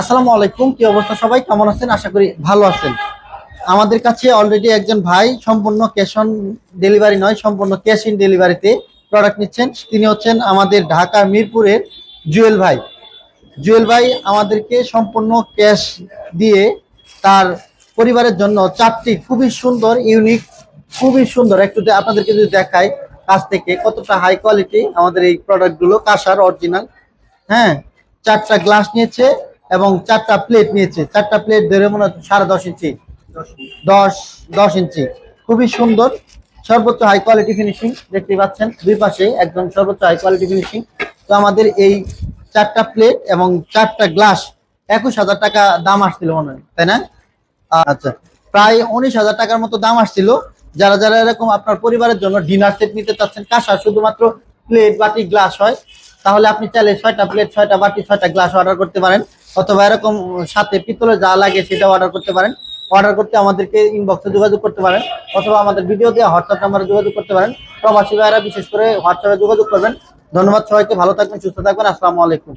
আসসালামু আলাইকুম, কি অবস্থা সবাই? কেমন আছেন? আশা করি ভালো আছেন। আমাদের কাছে অলরেডি একজন ভাই, সম্পূর্ণ ক্যাশ অন ডেলিভারি নয়, সম্পূর্ণ ক্যাশ ইন ডেলিভারিতে প্রোডাক্ট নিচ্ছেন। তিনি হচ্ছেন আমাদের ঢাকা মিরপুরের জুয়েল ভাই। জুয়েল ভাই আমাদেরকে সম্পূর্ণ ক্যাশ দিয়ে তার পরিবারের জন্য চারটি খুবই সুন্দর ইউনিক খুবই সুন্দর। একটু আপনাদেরকে যদি দেখাই, কাছ থেকে কতটা হাই কোয়ালিটি আমাদের এই প্রোডাক্টগুলো কাঁসার অরিজিনাল হ্যাঁ চারটা গ্লাস নিয়েছে। এবং চারটা প্লেট নিয়েছে। চারটা প্লেট ধরে মনে হচ্ছে সাড়ে দশ ইঞ্চি। দশ দশ ইঞ্চি। খুবই সুন্দর, সর্বোচ্চ হাই কোয়ালিটি ফিনিশিং দেখতে পাচ্ছেন। দুই পাশে একদম সর্বোচ্চ হাই কোয়ালিটি ফিনিশিং তো আমাদের এই চারটা প্লেট এবং চারটা গ্লাস একুশ হাজার টাকা দাম আসছিল মনে হয়, তাই না? আচ্ছা প্রায় উনিশ হাজার টাকার মতো দাম আসছিল। যারা যারা এরকম আপনার পরিবারের জন্য ডিনার সেট নিতে চাচ্ছেন, কাঁসা শুধুমাত্র প্লেট বাটি গ্লাস হয়, তাহলে আপনি চাইলে ছয়টা প্লেট ছয়টা বাটি, ছয়টা গ্লাস অর্ডার করতে পারেন। অথবা এরকম সাথে পিতলে যা লাগে সেটা অর্ডার করতে পারেন। অর্ডার করতে আমাদেরকে ইনবক্সে যোগাযোগ করতে পারেন, অথবা আমাদের ভিডিও দিয়ে হোয়াটসঅ্যাপ নাম্বারে যোগাযোগ করতে পারেন। প্রবাসী ভাইয়েরা বিশেষ করে হোয়াটসঅ্যাপে যোগাযোগ করবেন। ধন্যবাদ সবাইকে, ভালো থাকবেন, সুস্থ থাকবেন। আসসালামু আলাইকুম।